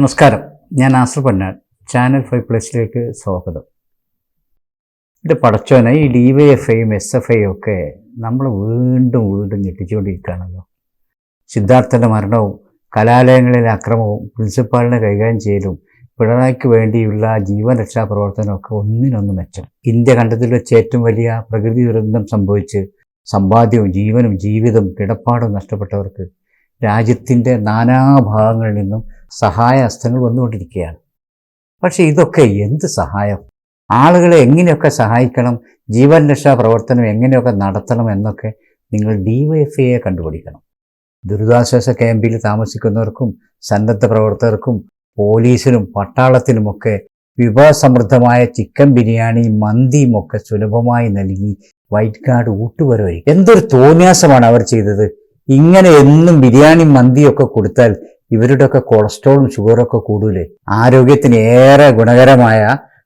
നമസ്കാരം. ഞാൻ Azar Pannan. Channel five പ്ലസിലേക്ക് സ്വാഗതം. ഇത് പടച്ചോനെ ഈ ഡി വൈ എഫ് ഐയും എസ് എഫ് ഐയും ഒക്കെ നമ്മൾ വീണ്ടും വീണ്ടും ഞെട്ടിച്ചുകൊണ്ടിരിക്കുകയാണല്ലോ. സിദ്ധാർത്ഥന്റെ മരണവും കലാലയങ്ങളിലെ അക്രമവും പ്രിൻസിപ്പാളിനെ കൈകാര്യം ചെയ്യലും പിണറായിക്ക് വേണ്ടിയുള്ള ജീവൻ രക്ഷാ പ്രവർത്തനമൊക്കെ ഒന്നിനൊന്ന് മെച്ചം. ഇന്ത്യ കണ്ടതിൽ വെച്ച് ഏറ്റവും വലിയ പ്രകൃതി ദുരന്തം സംഭവിച്ച് സമ്പാദ്യവും ജീവനും ജീവിതവും കിടപ്പാടും നഷ്ടപ്പെട്ടവർക്ക് രാജ്യത്തിന്റെ നാനാഭാഗങ്ങളിൽ നിന്നും സഹായ ഹസ്തങ്ങൾ വന്നുകൊണ്ടിരിക്കുകയാണ്. പക്ഷേ ഇതൊക്കെ എന്ത് സഹായം? ആളുകളെ എങ്ങനെയൊക്കെ സഹായിക്കണം? ജീവൻ രക്ഷാ പ്രവർത്തനം എങ്ങനെയൊക്കെ നടത്തണം എന്നൊക്കെ നിങ്ങൾ ഡി കണ്ടുപിടിക്കണം. ദുരിതാശ്വാസ ക്യാമ്പിൽ താമസിക്കുന്നവർക്കും സന്നദ്ധ പ്രവർത്തകർക്കും പോലീസിനും പട്ടാളത്തിനുമൊക്കെ വിഭവസമൃദ്ധമായ ചിക്കൻ ബിരിയാണി മന്തിയും ഒക്കെ സുലഭമായി നൽകി വൈറ്റ് കാർഡ് ഊട്ടുവരവരി എന്തൊരു തോന്യാസമാണ് അവർ ചെയ്തത്? ഇങ്ങനെ എന്നും ബിരിയാണി മന്തിയൊക്കെ കൊടുത്താൽ ഇവരുടെയൊക്കെ കൊളസ്ട്രോളും ഷുഗറും ഒക്കെ കൂടൂലേ? ആരോഗ്യത്തിന് ഏറെ ഗുണകരമായ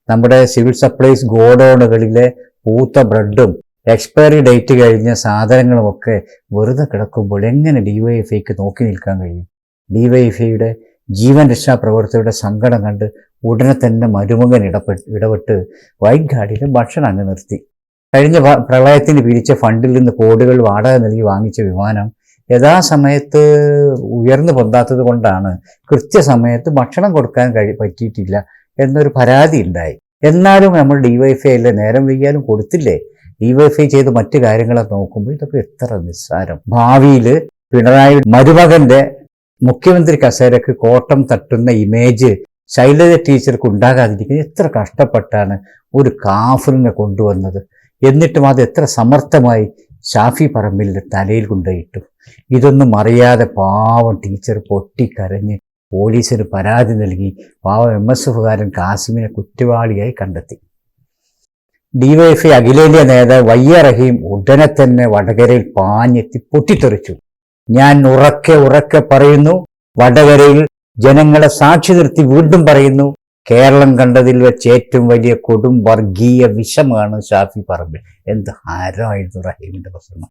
നമ്മുടെ സിവിൽ സപ്ലൈസ് ഗോഡൗണുകളിലെ പൂത്ത ബ്രെഡും എക്സ്പയറി ഡേറ്റ് കഴിഞ്ഞ സാധനങ്ങളും ഒക്കെ വെറുതെ കിടക്കുമ്പോൾ എങ്ങനെ ഡിവൈഎഫ്ഐക്ക് നോക്കി നിൽക്കാൻ കഴിയും? ഡിവൈഎഫ്ഐയുടെ ജീവൻ രക്ഷാ പ്രവർത്തകരുടെ സങ്കടം കണ്ട് ഉടനെ തന്നെ മരുമകൻ ഇടപെട്ട് ഇടപെട്ട് വൈറ്റ് ഗാർഡിലെ ഭക്ഷണം അങ്ങ് നിർത്തി. കഴിഞ്ഞ പ്രളയത്തിന് പിരിച്ച ഫണ്ടിൽ നിന്ന് കോടികൾ വാടക നൽകി വാങ്ങിച്ച വിമാനം യഥാസമയത്ത് ഉയർന്നു പൊന്താത്തത് കൊണ്ടാണ് കൃത്യസമയത്ത് ഭക്ഷണം കൊടുക്കാൻ കഴി പറ്റിയിട്ടില്ല എന്നൊരു പരാതി ഉണ്ടായി. എന്നാലും നമ്മൾ ഡിവൈഫൈ അല്ലേ നേരം വൈകിയാലും കൊടുത്തില്ലേ? ഡിവൈഫൈ ചെയ്ത് മറ്റു കാര്യങ്ങളെ നോക്കുമ്പോൾ ഇതൊക്കെ എത്ര നിസ്സാരം. ഭാവിയിൽ പിണറായി മരുമകന്റെ മുഖ്യമന്ത്രി കസേരക്ക് കോട്ടം തട്ടുന്ന ഇമേജ് ശൈലജ ടീച്ചർക്ക് ഉണ്ടാകാതിരിക്കുന്നത് എത്ര കഷ്ടപ്പെട്ടാണ് ഒരു കാഫറിനെ കൊണ്ടുവന്നത്. എന്നിട്ടും അത് എത്ര സമർത്ഥമായി ഷാഫി പറമ്പിൽ തലയിൽ കൊണ്ടുപോയിട്ടു. ഇതൊന്നും അറിയാതെ പാവം ടീച്ചർ പൊട്ടിക്കരഞ്ഞ് പോലീസിന് പരാതി നൽകി പാവം എം എസ് എഫുകാരൻ കാസിമിനെ കുറ്റവാളിയായി കണ്ടെത്തി. ഡിവൈഎഫ്ഐ അഖിലേന്ത്യാ നേതാവ് വയ്യ റഹീം ഉടനെ തന്നെ വടകരയിൽ പാഞ്ഞെത്തി പൊട്ടിത്തെറിച്ചു. ഞാൻ ഉറക്കെ ഉറക്കെ പറയുന്നു വടകരയിൽ ജനങ്ങളെ സാക്ഷി നിർത്തി വീണ്ടും പറയുന്നു കേരളം കണ്ടതിൽ വെച്ച് ഏറ്റവും വലിയ കൊടും വർഗീയ വിഷമാണ് ഷാഫി പറമ്പിൽ. എന്ത് ഹാരമായിരുന്നു റഹീമിന്റെ പ്രസംഗം?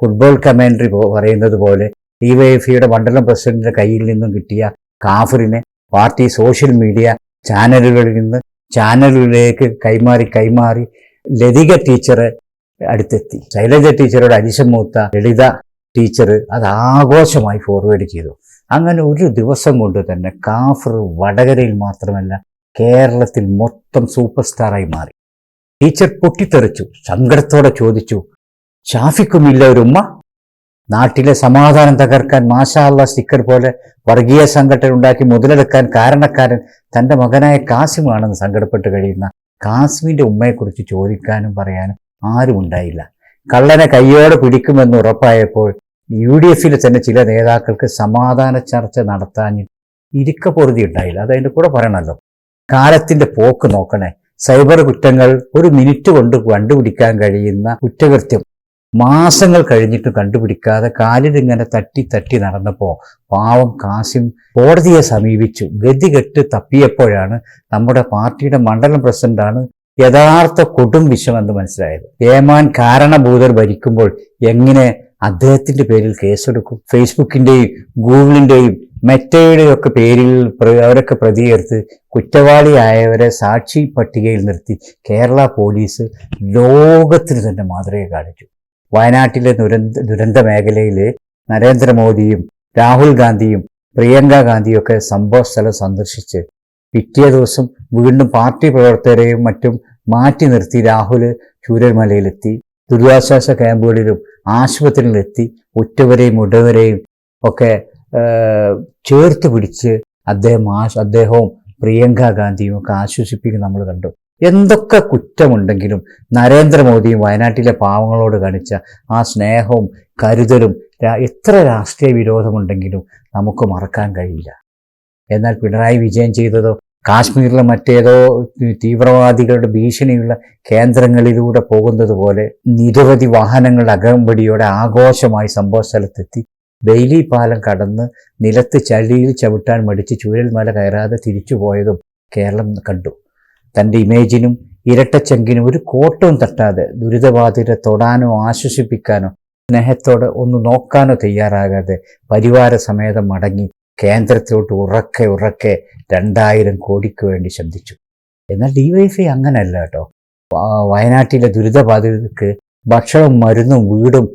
ഫുട്ബോൾ കമാൻഡറി പറയുന്നത് പോലെ ഡി വൈ എഫിയുടെ മണ്ഡലം പ്രസിഡന്റിന്റെ കയ്യിൽ നിന്നും കിട്ടിയ കാഫറിനെ പാർട്ടി സോഷ്യൽ മീഡിയ ചാനലുകളിൽ നിന്ന് ചാനലുകളിലേക്ക് കൈമാറി കൈമാറി ലതിക ടീച്ചറെ അടുത്തെത്തി. ശൈലജ ടീച്ചറുടെ അരിശം മൂത്ത ലളിത ടീച്ചർ അത് ആഘോഷമായി ഫോർവേഡ് ചെയ്തു. അങ്ങനെ ഒരു ദിവസം കൊണ്ട് തന്നെ കാഫർ വടകരയിൽ മാത്രമല്ല കേരളത്തിൽ മൊത്തം സൂപ്പർ സ്റ്റാറായി മാറി. ടീച്ചർ പൊട്ടിത്തെറിച്ചു സങ്കടത്തോടെ ചോദിച്ചു ഷാഫിക്കുമില്ല ഒരു ഉമ്മ? നാട്ടിലെ സമാധാനം തകർക്കാൻ മാഷാള്ള സ്റ്റിക്കർ പോലെ വർഗീയ സംഘടന ഉണ്ടാക്കി മുതലെടുക്കാൻ കാരണക്കാരൻ തന്റെ മകനായ കാസിമാണെന്ന് സങ്കടപ്പെട്ട് കഴിയുന്ന കാസിമിന്റെ ഉമ്മയെക്കുറിച്ച് ചോദിക്കാനും പറയാനും ആരും ഉണ്ടായില്ല. കള്ളനെ കയ്യോടെ പിടിക്കുമെന്ന് ഉറപ്പായപ്പോൾ യു ഡി എഫിൽ തന്നെ ചില നേതാക്കൾക്ക് സമാധാന ചർച്ച നടത്താൻ ഇരിക്കപ്പൊറുതി ഉണ്ടായില്ല. അത് അതിന്റെ കൂടെ പറയണമല്ലോ. കാലത്തിന്റെ പോക്ക് നോക്കണേ. സൈബർ കുറ്റങ്ങൾ ഒരു മിനിറ്റ് കൊണ്ട് കണ്ടുപിടിക്കാൻ കഴിയുന്ന കുറ്റകൃത്യം മാസങ്ങൾ കഴിഞ്ഞിട്ട് കണ്ടുപിടിക്കാതെ കാലിലിങ്ങനെ തട്ടി തട്ടി നടന്നപ്പോൾ പാവം കാസിം കോടതിയെ സമീപിച്ചു. ഗതികെട്ട് തപ്പിയപ്പോഴാണ് നമ്മുടെ പാർട്ടിയുടെ മണ്ഡലം പ്രസിഡന്റാണ് യഥാർത്ഥ കൊടും വിഷമെന്ന് മനസ്സിലായത്. ഏമാൻ കാരണഭൂതർ ഭരിക്കുമ്പോൾ എങ്ങനെ അദ്ദേഹത്തിന്റെ പേരിൽ കേസെടുക്കും? ഫേസ്ബുക്കിന്റെയും ഗൂഗിളിന്റെയും മെറ്റയുടെയും ഒക്കെ പേരിൽ പ്ര- അവരൊക്കെ പ്രതിയേർത്ത് കുറ്റവാളിയായവരെ സാക്ഷി പട്ടികയിൽ നിർത്തി കേരള പോലീസ് ലോകത്തിന് തന്നെ മാതൃക കാണിച്ചു. വയനാട്ടിലെ ദുരന്ത ദുരന്ത മേഖലയിൽ നരേന്ദ്രമോദിയും രാഹുൽ ഗാന്ധിയും പ്രിയങ്ക ഗാന്ധിയും ഒക്കെ സംഭവ സ്ഥലം സന്ദർശിച്ച് പിറ്റേ ദിവസം വീണ്ടും പാർട്ടി പ്രവർത്തകരെയും മറ്റും മാറ്റി നിർത്തി രാഹുൽ ചൂരൽമലയിലെത്തി. ദുരിതാശ്വാസ ക്യാമ്പുകളിലും ആശുപത്രികളിലെത്തി ഉറ്റവരെയും ഉടവരെയും ഒക്കെ ചേർത്ത് പിടിച്ച് അദ്ദേഹം ആശ് അദ്ദേഹവും പ്രിയങ്ക ഗാന്ധിയും ഒക്കെ ആശ്വസിപ്പിക്കും നമ്മൾ കണ്ടു. എന്തൊക്കെ കുറ്റമുണ്ടെങ്കിലും നരേന്ദ്രമോദിയും വയനാട്ടിലെ പാവങ്ങളോട് കാണിച്ച ആ സ്നേഹവും കരുതലും എത്ര രാഷ്ട്രീയ വിരോധമുണ്ടെങ്കിലും നമുക്ക് മറക്കാൻ കഴിയില്ല. എന്നാൽ പിണറായി വിജയൻ ചെയ്തതോ കാശ്മീരിലെ മറ്റേതോ തീവ്രവാദികളുടെ ഭീഷണിയുള്ള കേന്ദ്രങ്ങളിലൂടെ പോകുന്നത് പോലെ നിരവധി വാഹനങ്ങളുടെ അകമ്പടിയോടെ ആഘോഷമായി സംഭവ സ്ഥലത്തെത്തി. ബെയിലി പാലം കടന്ന് നിലത്ത് ചളിയിൽ ചവിട്ടാൻ മടിച്ച് ചൂരൽമല കയറാതെ തിരിച്ചു പോയതും കേരളം കണ്ടു. തന്റെ ഇമേജിനും ഇരട്ടച്ചെങ്കിനും ഒരു കോട്ടവും തട്ടാതെ ദുരിതബാധിതരെ തൊടാനോ ആശ്വസിപ്പിക്കാനോ സ്നേഹത്തോടെ ഒന്ന് നോക്കാനോ തയ്യാറാകാതെ പരിവാര സമേതം മടങ്ങി കേന്ദ്രത്തിലോട്ട് ഉറക്കെ ഉറക്കെ രണ്ടായിരം കോടിക്ക് വേണ്ടി ശബ്ദിച്ചു. എന്നാൽ ഡിവൈഫൈ അങ്ങനെയല്ല കേട്ടോ. വയനാട്ടിലെ ദുരിതബാധിതർക്ക് ഭക്ഷണവും മരുന്നും വീടും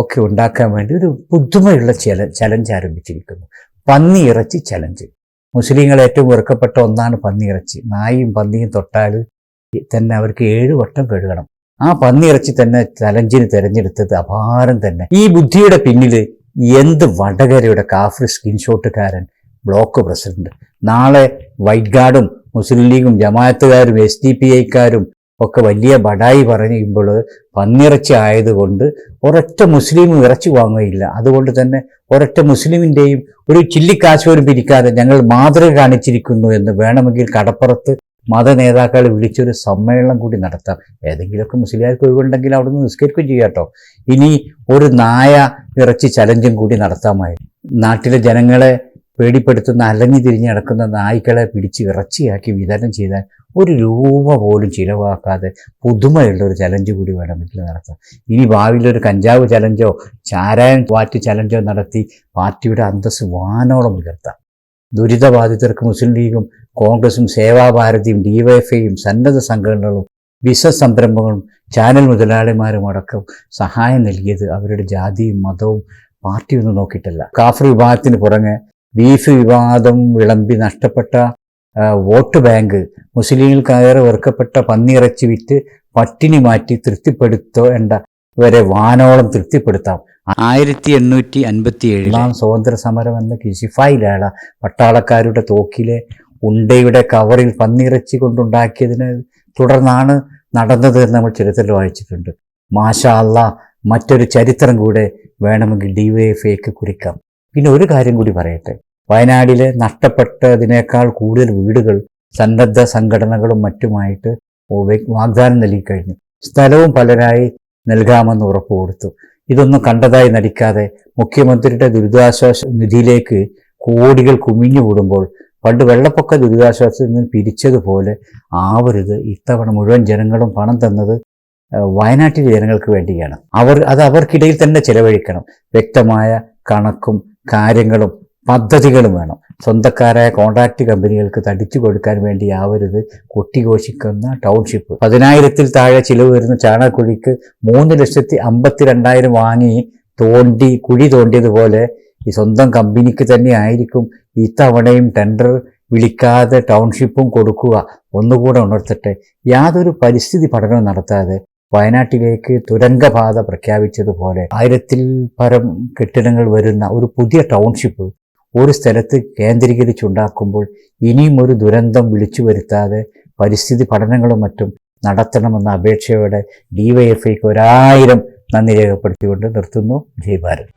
ഒക്കെ ഉണ്ടാക്കാൻ വേണ്ടി ഒരു പുതുമയുള്ള ചല ചലഞ്ച് ആരംഭിച്ചിരിക്കുന്നു. പന്നി ഇറച്ചി ചലഞ്ച് മുസ്ലിങ്ങൾ ഏറ്റവും വെറുക്കപ്പെട്ട ഒന്നാണ് പന്നി ഇറച്ചി നായും പന്നിയും തൊട്ടാൽ തന്നെ അവർക്ക് ഏഴ് വട്ടം കഴുകണം. ആ പന്നി ഇറച്ചി തന്നെ ചലഞ്ചിന് തിരഞ്ഞെടുത്തത് അപാരം തന്നെ. ഈ ബുദ്ധിയുടെ പിന്നിൽ എന്ത് വടകരയുടെ കാഫർ സ്ക്രീൻഷോട്ടുകാരൻ ബ്ലോക്ക് പ്രസിഡന്റ്. നാളെ വൈറ്റ് ഗാർഡും മുസ്ലിം ലീഗും ജമാഅത്തുകാരും എസ് ഡി പി ഐക്കാരും ഒക്കെ വലിയ ബടായി പറയുമ്പോൾ പന്നിറച്ചി ആയതുകൊണ്ട് ഒരൊറ്റ മുസ്ലിം ഇറച്ചി വാങ്ങുകയില്ല. അതുകൊണ്ട് തന്നെ ഒരൊറ്റ മുസ്ലിമിന്റെയും ഒരു ചില്ലിക്കാശ് പോലും പിരിക്കാതെ ഞങ്ങൾ മാതൃക കാണിച്ചിരിക്കുന്നു എന്ന് വേണമെങ്കിൽ കടപ്പുറത്ത് മത നേതാക്കളെ വിളിച്ചൊരു സമ്മേളനം കൂടി നടത്താം. ഏതെങ്കിലുമൊക്കെ മുസ്ലിംകാർക്ക് ഒഴിവുണ്ടെങ്കിൽ അവിടെ നിന്ന് നിസ്കരിക്കുകയും ചെയ്യാം കേട്ടോ. ഇനി ഒരു നായ ഇറച്ചി ചലഞ്ചും കൂടി നടത്താമായിരുന്നു. നാട്ടിലെ ജനങ്ങളെ പേടിപ്പെടുത്തുന്ന അലഞ്ഞു തിരിഞ്ഞ് നടക്കുന്ന നായ്ക്കളെ പിടിച്ച് ഇറച്ചിയാക്കി വിതരണം ചെയ്താൽ ഒരു രൂപ പോലും ചിലവാക്കാതെ പുതുമയുള്ള ഒരു ചലഞ്ച് കൂടി വേണമെങ്കിൽ നടത്താം ഇനി ഭാവിയിൽ ഒരു കഞ്ചാവ് ചലഞ്ചോ ചാരായൻ വാറ്റ് ചലഞ്ചോ നടത്തി പാർട്ടിയുടെ അന്തസ് വാനോളം ഉയർത്താം. ദുരിതബാധിതർക്ക് മുസ്ലിം ലീഗും കോൺഗ്രസും സേവാഭാരതിയും ഡിവൈഎഫ്ഐയും സന്നദ്ധ സംഘടനകളും ബിസിനസ് സംരംഭങ്ങളും ചാനൽ മുതലാളിമാരും അടക്കം സഹായം നൽകിയത് അവരുടെ ജാതിയും മതവും പാർട്ടിയൊന്നും നോക്കിയിട്ടല്ല. കാഫർ വിഭാഗത്തിന് പുറമെ ബീഫ് വിവാദം വിളമ്പി നഷ്ടപ്പെട്ട വോട്ട് ബാങ്ക് മുസ്ലിങ്ങൾക്കേറെ വെറുക്കപ്പെട്ട പന്നിയിറച്ചി വിറ്റ് പട്ടിണി മാറ്റി തൃപ്തിപ്പെടുത്തേണ്ട വരെ വാനോളം തൃപ്തിപ്പെടുത്താം. ആയിരത്തി എണ്ണൂറ്റി അൻപത്തി ഏഴിലാം സ്വാതന്ത്ര്യ സമരം എന്ന കിശിഫായിലാണ് പട്ടാളക്കാരുടെ തോക്കിലെ ഉണ്ടയുടെ കവറിൽ പന്നിയിറച്ചി കൊണ്ടുണ്ടാക്കിയതിനെ തുടർന്നാണ് നടന്നത് എന്ന് നമ്മൾ ചരിത്രത്തിൽ വായിച്ചിട്ടുണ്ട്. മാഷാ അല്ല മറ്റൊരു ചരിത്രം കൂടെ വേണമെങ്കിൽ ഡി വൈ എഫ് എക്ക് കുറിക്കാം. പിന്നെ ഒരു കാര്യം കൂടി പറയട്ടെ. വയനാടിലെ നഷ്ടപ്പെട്ടതിനേക്കാൾ കൂടുതൽ വീടുകൾ സന്നദ്ധ സംഘടനകളും മറ്റുമായിട്ട് വാഗ്ദാനം നൽകിക്കഴിഞ്ഞു സ്ഥലവും പലരായി നൽകാമെന്ന് ഉറപ്പ് കൊടുത്തു. ഇതൊന്നും കണ്ടതായി നടിക്കാതെ മുഖ്യമന്ത്രിയുടെ ദുരിതാശ്വാസ നിധിയിലേക്ക് കോടികൾ കുമിഞ്ഞു കൂടുമ്പോൾ പണ്ട് വെള്ളപ്പൊക്ക ദുരിതാശ്വാസത്തിൽ നിന്ന് പിരിച്ചതുപോലെ ആവരുത്. ഇത്തവണ മുഴുവൻ ജനങ്ങളും പണം തന്നത് വയനാട്ടിലെ ജനങ്ങൾക്ക് വേണ്ടിയാണ്. അവർ അത് അവർക്കിടയിൽ തന്നെ ചെലവഴിക്കണം. വ്യക്തമായ കണക്കും കാര്യങ്ങളും പദ്ധതികളും വേണം. സ്വന്തക്കാരായ കോൺട്രാക്ട് കമ്പനികൾക്ക് തടിച്ചു കൊടുക്കാൻ വേണ്ടി ആവരുത് കൊട്ടിഘോഷിക്കുന്ന ടൗൺഷിപ്പ്. പതിനായിരത്തിൽ താഴെ ചിലവ് വരുന്ന ചാണകക്കുഴിക്ക് മൂന്ന് ലക്ഷത്തി അമ്പത്തി രണ്ടായിരം വാങ്ങി തോണ്ടി കുഴി തോണ്ടിയതുപോലെ ഈ സ്വന്തം കമ്പനിക്ക് തന്നെ ആയിരിക്കും ഇത്തവണയും ടെൻഡർ വിളിക്കാതെ ടൗൺഷിപ്പും കൊടുക്കുക. ഒന്നുകൂടെ ഉണർത്തട്ടെ. യാതൊരു പരിസ്ഥിതി പഠനവും നടത്താതെ വയനാട്ടിലേക്ക് തുരങ്കപാത പ്രഖ്യാപിച്ചതുപോലെ ആയിരത്തിൽ പരം കെട്ടിടങ്ങൾ വരുന്ന ഒരു പുതിയ ടൗൺഷിപ്പ് ഒരു സ്ഥലത്ത് കേന്ദ്രീകരിച്ചുണ്ടാക്കുമ്പോൾ ഇനിയും ഒരു ദുരന്തം വിളിച്ചു വരുത്താതെ പരിസ്ഥിതി പഠനങ്ങളും മറ്റും നടത്തണമെന്ന അപേക്ഷയോടെ ഡിവൈഎഫ്ഐക്ക് ഒരായിരം നന്ദി രേഖപ്പെടുത്തിക്കൊണ്ട് നിർത്തുന്നു. ജയ് ഭാരത്.